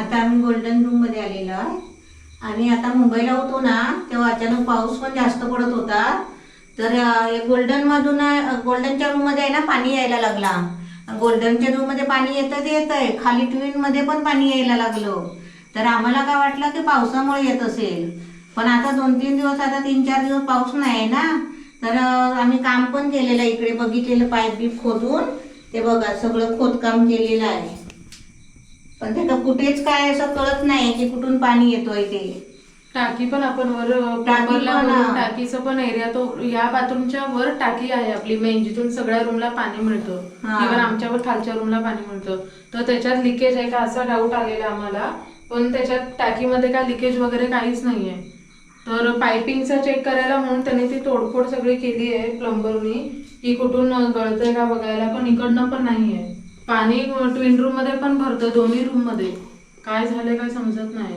आता आम्ही गोल्डन रूममध्ये आलेलो आहे आणि आता मुंबईला होतो ना तेव्हा अचानक पाऊस पण जास्त पडत होता. तर गोल्डनमधून गोल्डनच्या रूममध्ये आहे ना पाणी यायला लागला. गोल्डनच्या रूममध्ये पाणी येतं ते येत आहे खाली ट्विनमध्ये पण पाणी यायला लागलं. तर आम्हाला काय वाटलं की पावसामुळे येत असेल. पण आता दोन तीन दिवस आता तीन चार दिवस पाऊस नाही आहे ना. तर आम्ही काम पण केलेलं आहे. इकडे बघितलेलं पाईप बीप खोदून. ते बघा सगळं खोदकाम केलेलं आहे. पण ते तर कुठेच काय असं कळत नाही की कुठून पाणी येतोय ते. टाकी पण आपण वर पण, हा. टाकीचं पण एरिया तो या बाथरूमच्या वर टाकी आहे आपली मेन जिथून सगळ्या रूमला पाणी मिळतं. हा. इव्हन आमच्यावर खालच्या रूमला पाणी मिळतं. तर त्याच्यात लिकेज आहे का असा डाऊट आलेला आम्हाला. पण त्याच्यात टाकीमध्ये काय लिकेज वगैरे काहीच नाहीये. तर पायपिंगचं चेक करायला म्हणून त्यांनी ती तोडफोड सगळी केली आहे प्लंबरनी की कुठून गळतंय का बघायला पण इकडनं पण नाहीये. पाणी ट्विन रूममध्ये पण भरतं दोन्ही रूममध्ये. काय झालंय काय समजत नाही.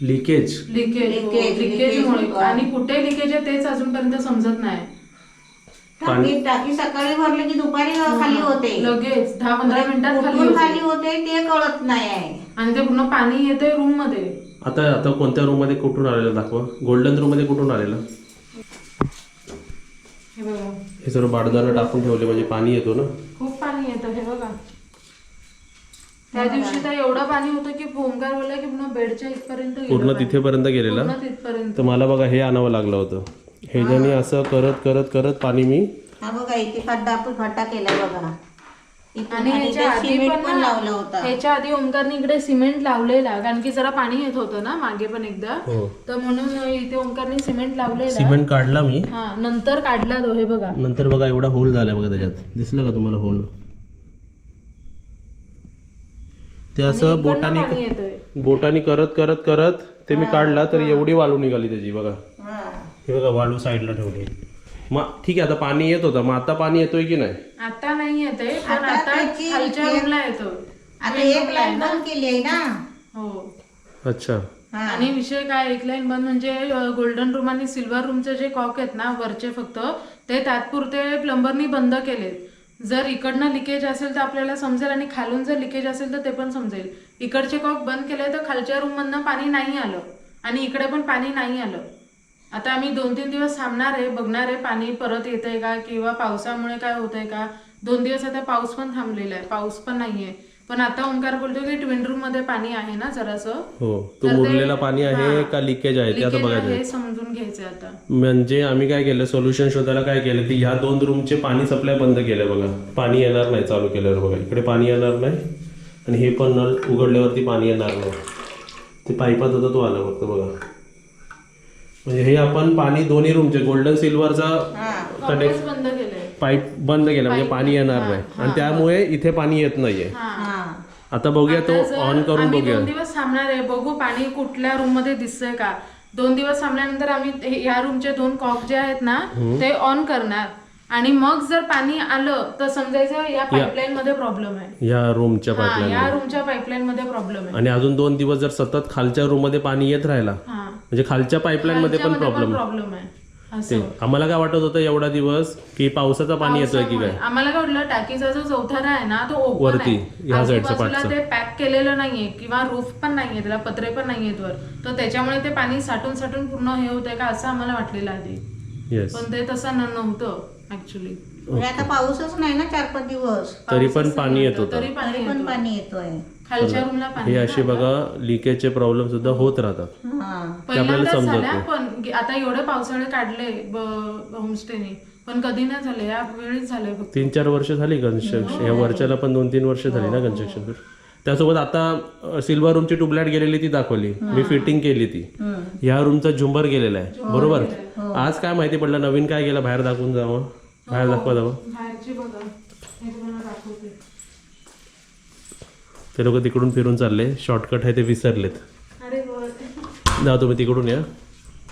लिकेज लिकेज Leakage, लिकेजमुळे. आणि कुठे लिकेज आहे तेच अजूनपर्यंत समजत नाही. टाकी टाकी सकाळी भरली की दुपारी खाली होते. लगेच दहा पंधरा मिनिटात खाली कुठून खाली होते. होते ते कळत नाही आहे आणि ते पूर्ण पाणी येते रूममध्ये. आता आता कोणत्या रूममध्ये कुठून आलेलं दाखवा. गोल्डन रूममध्ये कुठून आलेलं? हे बघा. हे सर्व बाडदानं टाकून ठेवले म्हणजे पाणी येतो ना. खूप पाणी येतं हे बघा. त्या दिवशी तर एवढं पाणी होतं की ओंकार बोलला की पूर्ण बेडच्या इथपर्यंत गेलं पूर्ण पाणी. तिथेपर्यंत गेलेला? पूर्ण तिथपर्यंत. तर मला बघा हे आणावं लागलं होतं. हे ज्याने असं करत करत करत पाणी मी हा बघा इथे खड्डा खड्डा केलाय बघा. इथून आणि आणि ह्याच्या इथे आधी सिमेंट पण पण ना, लावला होता. ह्याच्या आधी ओंकारने इकडे सिमेंट लावलेला कारण की जरा पाणी येत होतं ना मागे पण एकदा. हो. तर म्हणून इथे ओंकारने सिमेंट लावलेला. सिमेंट काढला मी. हा नंतर काढला तो हे बघा. नंतर बघा एवढा होल झाला बघा त्याच्यात. दिसलं का तुम्हाला होल? ते असं बोटाने येतंय. बोटाने करत करत करत ते मी काढला तर एवढी वाळू निघाली त्याची बघा. हा. हे बघा वाळू साईडला ठेवली. मग ठीक आहे आता पाणी येत होतं. मग आता पाणी येतोय की नाही? आता नाही येते पण आता खालच्या रूमला येतो आता एक लाईन बंद केली आहे ना? हो. अच्छा. हा. आणि विषय काय एक लाईन बंद म्हणजे गोल्डन रूम आणि सिल्वर रूमचे जे कॉक आहेत ना वरचे फक्त ते तात्पुरते प्लंबरनी बंद केलेत. जर इकडनं लिकेज असेल तर आपल्याला समजेल आणि खालून जर लिकेज असेल तर ते पण समजेल. इकडचे कॉक बंद केले तर खालच्या रूम मधनं पाणी नाही आलं आणि इकडे पण पाणी नाही आलं. आता आम्ही दोन तीन दिवस थांबणार आहे बघणार आहे पाणी परत येत आहे का किंवा पावसामुळे काय होत आहे का? दोन दिवस आता पाऊस पण थांबलेला आहे पाऊस पण नाही आहे पण आता ओंकार बोलतो की ट्विन रूममध्ये पाणी आहे ना जरासं. हो तो तर ते- मुरलेला पाणी आहे. का लिकेज आहे ते आता लिकेज बघायचं. आहे समजून घ्यायचं आता. म्हणजे आम्ही काय केलं सोल्युशन शोधायला काय केलं की ह्या दोन रूमचे पाणी सप्लाय बंद केलं बघा. पाणी येणार नाही चालू केल्यावर बघा. इकडे पाणी येणार नाही आणि हे पण नळ उघडल्यावरती पाणी येणार नाही. ते पाईपात होता तो आला फक्त बघा. म्हणजे हे आपण पाणी दोन्ही रूमचे गोल्डन सिल्वरचा. कनेक्ट बंद पाईप बंद केला म्हणजे पाणी येणार नाही. आणि त्यामुळे इथे पाणी येत नाहीये. हा. आता बघूया तो आता जर ऑन करून आम्ही बघूया. दोन दिवस थांबणार आहे बघू पाणी कुठल्या रूममध्ये दिसतंय का? दोन दिवस थांबल्यानंतर आम्ही हे- या रूमचे दोन कॉक जे आहेत ना ते ऑन करणार. आणि मग जर पाणी आलं तर समजायचं या पाईपलाईन मध्ये प्रॉब्लेम आहे. या रूमच्या हा पाईपलाईन या रूमच्या पाईपलाईन मध्ये प्रॉब्लेम आहे. आणि अजून दोन दिवस जर सतत खालच्या रूममध्ये पाणी येत राहिला हा. म्हणजे खालच्या पाईपलाईन मध्ये पण प्रॉब्लेम प्रॉब्लेम आहे. ते असं आम्हाला काय वाटत होतं एवढा दिवस की पावसाचं पाणी येतोय की काय? आम्हाला काय वाटलं टाकीचा जो चौथरा आहे ना तो ओपन वरती, आहे. ह्या साईडचं आजूबाजूला पाठचं. ते पॅक केलेलं नाहीये किंवा रूफ पण नाहीये त्याला पत्रे पण नाहीयेत वर तर त्याच्यामुळे ते पाणी साठून साठून पूर्ण हे होतंय का असं आम्हाला वाटलेलं आधी. येस पण ते तसं न- नव्हतं ऍक्च्युली म्हणजे आता पाऊसच नाही ना चार पाच दिवस. तरी पण पाणी येत होतं तरी पाणी तरी पण येतं. पाणी येतोय. खालच्या रूमला पाणी हे असे बघा लिकेजचे प्रॉब्लेम सुद्धा होत राहतात. हा. पहिल्यांदाच समजत झाल्या नाही. पण गे- आता एवढे पावसाळे काढले होमस्टेने पण कधी नाही झाले या वेळीच झाले फक्त. तीन चार वर्ष झाली कन्स्ट्रक्शन या वर्षाला पण दोन तीन वर्ष झाली ना कन्स्ट्रक्शन त्यासोबत आता सिल्वर रूमची ट्यूबलाईट गेलेली ती दाखवली. मी फिटिंग केली ती. ह्या रूमचा झुंबर गेलेला आहे. बरोबर? आज काय माहिती पडलं? नवीन काय गेलं? बाहेर दाखवून जावं? बाहेर दाखवा जावं? बाहेरची बघा हे तुम्हाला दाखवते ते लोक तिकडून फिरून चालले. शॉर्टकट आहे ते विसरलेत. जा तुम्ही तिकडून या.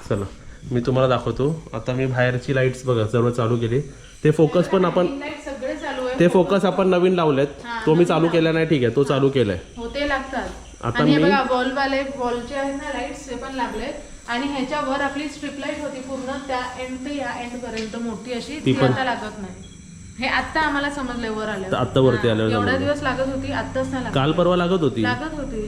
चला. मी तुम्हाला दाखवतो. आता मी बाहेरची लाईट्स बघा सर्व चालू केली. ते फोकस पण आपण आहे. ते फोकस आपण नवीन लावलेत. तो मी चालू केला नाही ठीक आहे. तो चालू केलाय. आता मी- बघा बॉल वाले बॉलचे आहेत ना लाईट्स ते पण लागलेत. आणि ह्याच्यावर आपली स्ट्रीप लाइट होती पूर्ण त्या एंड ते या एंड पर्यंत मोठी अशी ती आता लागत नाही. हे आता आम्हाला समजलंय वर आलं आत्ता वरती आल्यावर एवढा समजलं. दिवस लागत होती आत्ताच नाही लागत. काल परवा लागत होती. लागत होती.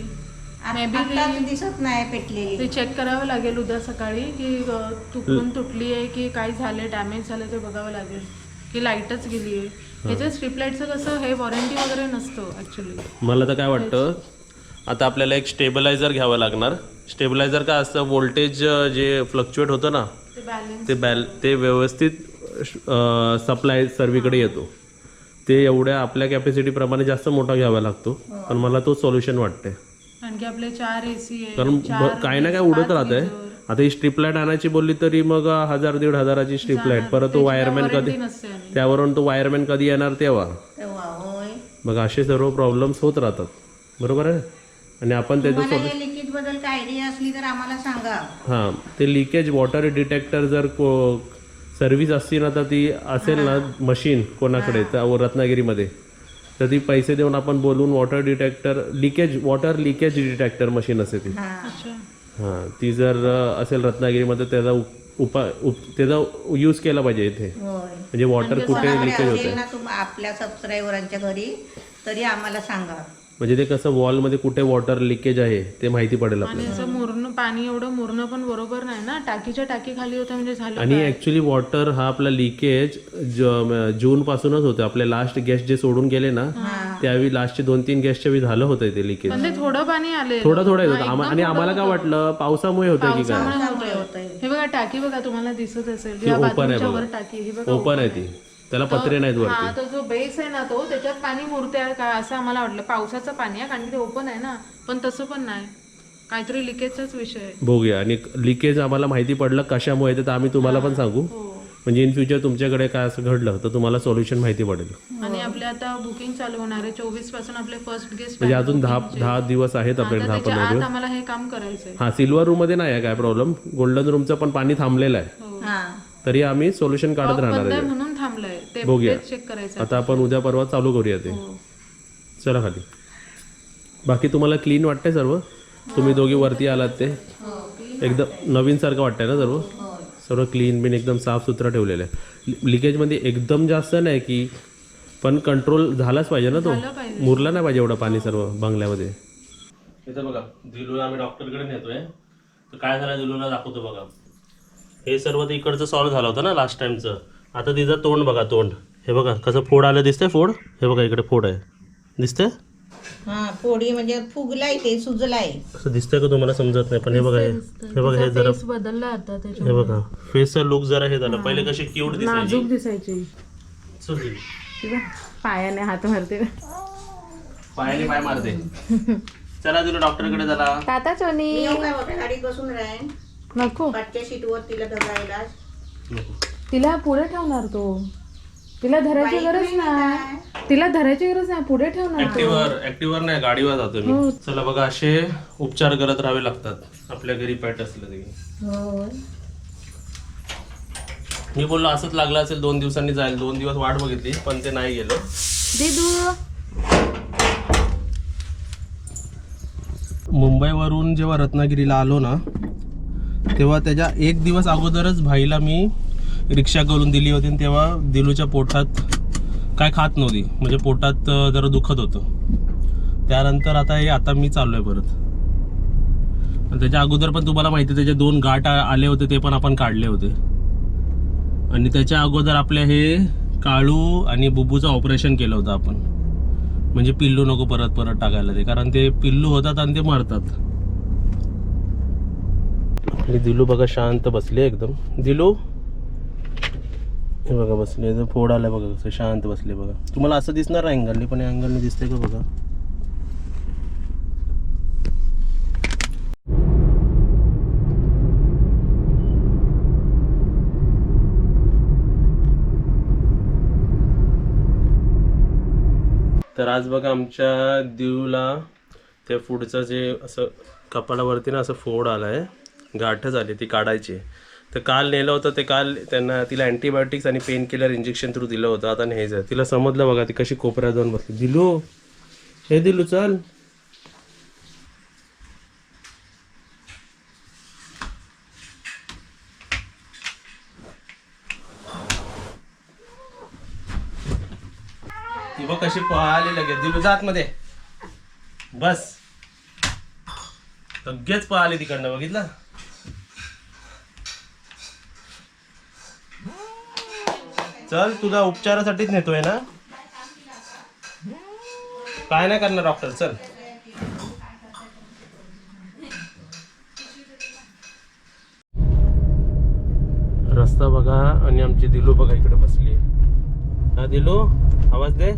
ती- दिसत नाही पेटलेली. ते चेक करावं लागेल उद्या सकाळी की अ, तुटून तुटली आहे की काय झाले डॅमेज झालं ते बघावं लागेल. की लाईटच गेली आहे ह्याच्या स्ट्रीप लाईटचं कसं हे वॉरंटी वगैरे नसतं ॲक्च्युली मला तर काय वाटतं आता आपल्याला एक स्टेबलायझर घ्यावं लागणार. स्टेबलायझर काय असतं व्होल्टेज जे फ्लक्च्युएट होतं ना ते बॅलन्स ते बॅल ते व्यवस्थित सप्लाय सर्वीकडे येतो. ते एवढ्या आपल्या कॅपॅसिटीप्रमाणे जास्त मोठा घ्यावा लागतो. पण मला तो सोल्युशन वाटते आणखी आपले चार ए सी आहे कारण काही ना काय उडत राहतंय. आता ही स्ट्रीप लाइट आणायची बोलली तरी मग हजार दीड हजाराची स्ट्रीप लाइट परत तो वायरमॅन कधी वॉरंटी नसते आणि. त्यावरून तो वायरमॅन कधी येणार तेव्हा. मग असे सर्व प्रॉब्लेम्स होत राहतात. बरोबर आहे? आणि आपण त्याचं लिकेजबद्दल काय आयडिया असली तर आम्हाला सांगा. हां ते लिकेज वॉटर डिटेक्टर जर को सर्व्हिस असती ना तर ती असेल ना मशीन कोणाकडे तर रत्नागिरीमध्ये. तर ती पैसे देऊन आपण बोलून water detector leakage water leakage detector machine असते ती. हा. अच्छा. ती जर असेल रत्नागिरीमध्ये त्याचा उप- उपा उप त्याचा यूज केला पाहिजे इथे. म्हणजे वॉटर कुठे कोणाकडे लिकेज होत असेल ना तुम आपल्या सबस्क्रायबरांच्या घरी तरी आम्हाला सांगा. म्हणजे ते कसं वॉलमध्ये कुठे वॉटर लिकेज आहे ते माहिती पडेल आणि आपल्याला. असं मुरणं पाणी एवढं मुरणं पण बरोबर नाही ना? टाकीच्या टाकी खाली होतं म्हणजे झालं आणि ऍक्च्युली वॉटर हा आपला लिकेज जून पासूनच होतं आपले लास्ट गेस्ट जे सोडून गेले ना त्यावेळी लास्टचे दोन तीन गेस्टच्या वेळी झालं होतं ते लिकेज पण ते थोडं पाणी आले थोडं थोडं येत. होतं आम्हा- आणि आम्हाला काय वाटलं? पावसामुळे होतं की काय? हे बघा टाकी बघा तुम्हाला दिसत असेल. या बाजूच्या वर टाकी हे बघा ओपन आहे. ती. त्याला पत्रे नाहीत वरती. हा तो जो बेस आहे ना तो त्याच्यात पाणी मुरते आहे का? असं आम्हाला वाटलं. पावसाचं पाणी आहे कारण की ते ओपन आहे ना. पण तसं पण नाही. काहीतरी लिकेजचाच विषय आहे. बघूया. आणि लिकेज आम्हाला माहिती पडलं कशामुळे तर आम्ही तुम्हाला पण सांगू. हो. म्हणजे इन फ्युचर तुमच्याकडे काय असं घडलं तर तुम्हाला सोल्युशन माहिती पडेल. आणि आपले आता बुकिंग चालू होणार आहे. चोवीसपासून आपले फर्स्ट गेस्ट म्हणजे अजून दहा दहा दिवस आहेत आपल्याकडे दहा त्याच्या पंधरा आत आम्हाला हे काम करायचंय. हा सिल्वर रूममध्ये नाही आहे काय प्रॉब्लेम गोल्डन रूमचं पण पाणी थांबलेलं आहे. हो. तरी आम्ही सोल्युशन काढत राहणार बंद आहे. आहे म्हणून बघूया. चेक करायचं आता आपण उद्या परवा चालू करूया ते. हो. चला खाली. बाकी तुम्हाला क्लीन वाटतंय सर्व? तुम्ही दोघी वरती आलात ते. एकदम नवीन सारखं वाटतंय ना सर्व? सर्व क्लीन बिन एकदम साफसुथरं ठेवलेलं आहे. लिकेजमध्ये एकदम जास्त नाही की पण कंट्रोल झालाच पाहिजे ना तो. मुरला नाही पाहिजे एवढं पाणी सर्व बंगल्यामध्ये. इथं बघा दिलूला आम्ही डॉक्टरकडे नेतोय. तर काय झालं दिलूला दाखवतो बघा. हे सर्व ते इकडचं सॉल्व झालं होतं ना लास्ट टाइमचं आता तिचं तोंड बघा तोंड. हे बघा कसं फोड आलं दिसतंय फोड. हे बघा इकडे फोड आहे. दिसतंय? हा फोडी म्हणजे फुगलाय ते सुजलाय. असं दिसतंय का तुम्हाला? समजत नाही पण हे बघा हे हे बघा हे जरा बदलला आता हे बघा फेसचा लुक जरा हे झालं. पहिले कशी क्यूट दिसायची. नाजूक दिसायची. पायाने हात मारते. पायाने पाय मारते. चला दिलं डॉक्टरकडे चला ताता चोनी. मी येऊ काय मोठ्या गाडीत बसून राहीन नको. पाठच्या सीटवर तिला धरायला तिला पुढे ठेवणार तो. तिला धरायची गरज नाही. तिला धरायची गरज नाही पुढे ठेवणार ऍक्टिव्हर ऍक्टिव्हर नाही गाडीवर जातो मी. चला बघा असे उपचार करत राहावे लागतात. आपल्या घरी पॅट असलं तरी. होय. मी बोललो असंच लागलं असेल दोन दिवसांनी जाईल. दोन दिवस वाट बघितली पण ते नाही गेलं. दिदू. मुंबईवरून जेव्हा रत्नागिरीला आलो ना तेव्हा त्याच्या एक दिवस अगोदरच भाईला मी रिक्षा करून दिली होती आणि तेव्हा दिलूच्या पोटात काय खात नव्हती. म्हणजे पोटात जरा दुखत होतं. त्यानंतर आता हे आता मी चाललो आहे परत त्याच्या अगोदर पण तुम्हाला माहिती आहे, त्याचे दोन गाठ आले होते ते पण आपण काढले होते. आणि त्याच्या अगोदर आपल्या हे काळू आणि बुबूचं ऑपरेशन केलं होतं आपण. म्हणजे पिल्लू नको परत परत टाकायला ते कारण ते पिल्लू होतात आणि ते मरतात. आणि दिलू बघा शांत बसले एकदम. दिलू? हे बघा बसले तर फोड आलाय बघा कसं शांत बसले बघा. तुम्हाला असं दिसणार अँगलने पण अँगलने दिसतंय का बघा? तर आज बघा आमच्या दिवला त्या पुढचं जे असं कपाळावरती ना असं फोड आलं आहे गाठ झाली ती काढायची. तर काल नेलं होतं ते काल त्यांना तिला अँटीबायोटिक्स आणि पेन किलर इंजेक्शन थ्रू दिलं होतं. आता न्यायचं तिला समजलं बघा ती कशी कोपऱ्यात जाऊन बसली. दिलू हे दिलू चल. ती बघ कशी पळाली लगेच. दिलू जात मध्ये बस. लगेच पळाली तिकडनं बघितलं? चल तुझा उपचारासाठीच नेतोय ना? काय नाही करणार डॉक्टर चल. रस्ता बघा आणि आमची दिलू बघा इकडे बसली. हा दिलू आवाज दे.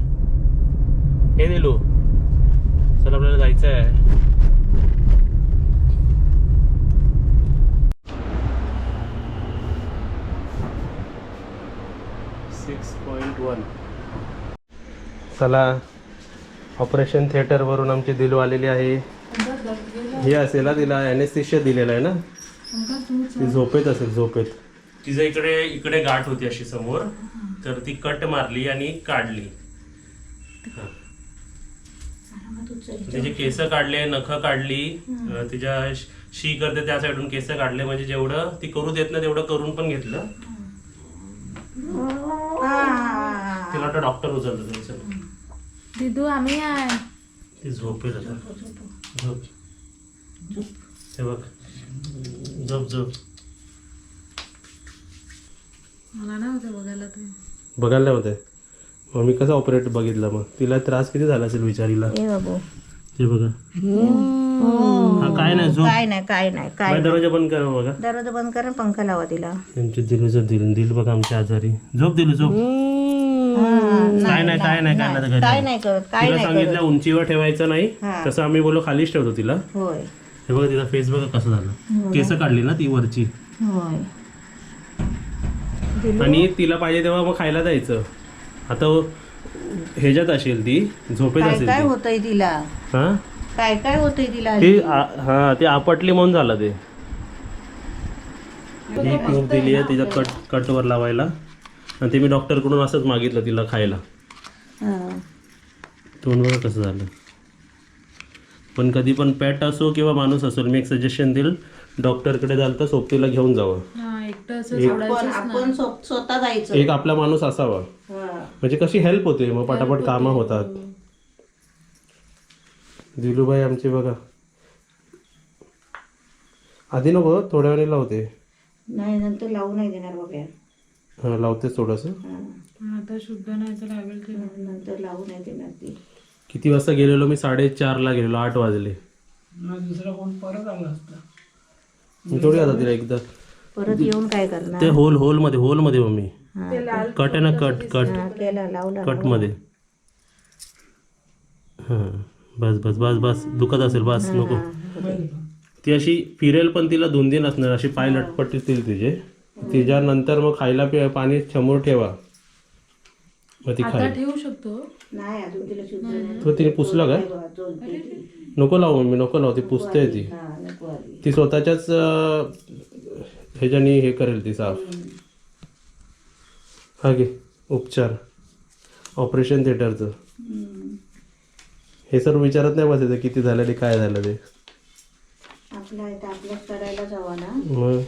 हे दिलू चल आपल्याला जायचं आहे सिक्स पॉईंट वन चला ऑपरेशन थिएटरवरून आमची दिलू आलेली आहे. हे असेल ना तिला अनेस्थिशिया दिलेला आहे ना? ती झोपेत असेल झोपेत. तिचं इकडे इकडे गाठ होती अशी समोर. तर ती कट मारली आणि काढली. तिचे केस काढले नख काढली तिच्या श- शी करते त्या साईडून केस काढले. म्हणजे जेवढं ती करू देत ना तेवढं करून पण घेतलं. तिला वाटतं डॉक्टर उचलतो त्यांचं दिदू आम्ही आहे. ती झोपेल आता झोप हे बघ. झोप झोप. मला नाही होते बघायला ते. बघायला होते. मग मी कसं ऑपरेट बघितलं मग? तिला त्रास किती झाला असेल विचारीला? ए बाबू. ते बघा. हा काय नाही झोप. काय नाही काय नाही काय बाई, दरवाजा बंद करा बघा. दरवाजा बंद कर आणि पंखा लावा तिला. त्यांचे दिलूचं दिल दिल बघा आमच्या आजारी. झोप दिलू झोप. काय नाही काय नाही काय नाही काय घरी. नाही करत काय तिला नाही सांगितलं उंचीवर ठेवायचं नाही. हा. तसं आम्ही बोललो खालीच ठेवतो तिला. होय. हे बघा तिचा फेस बघा कसं झालं. केस काढली ना ती वरची. होय. आणि तिला पाहिजे तेव्हा मग खायला द्यायचं आता ह्याच्यात असेल ती झोपेत काय असेल काय ती. होतंय तिला? हा? काय काय होतंय तिला ती आ- हा ती आपटली म्हणून झालं ते. ही ट्यूब दिली आहे तिच्या कट कटवर लावायला. आणि ते मी डॉक्टरकडून असंच मागितलं तिला खायला. हा. तोंड बघा कसं झालं? पण कधी पण पॅट असो किंवा माणूस असो मी एक सजेशन देईल डॉक्टरकडे जाल तर सोबतीला घेऊन जावं. हा आपण स्व- स्वतः जायचं. एक आपला माणूस असावा. हा. म्हणजे कशी हेल्प होते मग पटापट कामं होतात. दिलूबाई आमची बघा. आधी नको थोड्या वेळाने लावते. नाही नंतर लावू नाही देणार बघा हा लावतेच थोडंसं. हा. आता शुद्ध नाही तर लागेल ते. नंतर लावू नाही देणार ती. किती वाजता गेलेलो? मी साडेचारला गेलेलो आठ वाजले. मी थोडी आता तिला एकदा. परत येऊन काय करणार? ते होल होलमध्ये होलमध्ये मम्मी. कट आहे ना कट कट हा, केला लावला कटमध्ये. हा. बस बस बस बस. दुखत असेल बस नको. ती अशी फिरेल पण तिला दोन दिन असणार अशी पाय लटपटतील तिचे. तिच्यानंतर मग खायला पे- पाणी समोर ठेवा. मग ती आता खाईल. ठेवू शकतो. नाही अजून तिला शुद्ध नाही. तो तिने पुसलं काय? बघा. नको लावू मम्मी नको लावू ती पुसते ती. हा, नको आली. ती स्वतःच्याच अं, ह्याच्यानी हे करेल ती साफ. हा घे उपचार. ऑपरेशन थिएटरचं. हम्म. हे सर्व विचारत नाही बसायचं किती झालं ते काय झालं ते. आपल्या इथं आपल्याच करायला जावा ना. मग?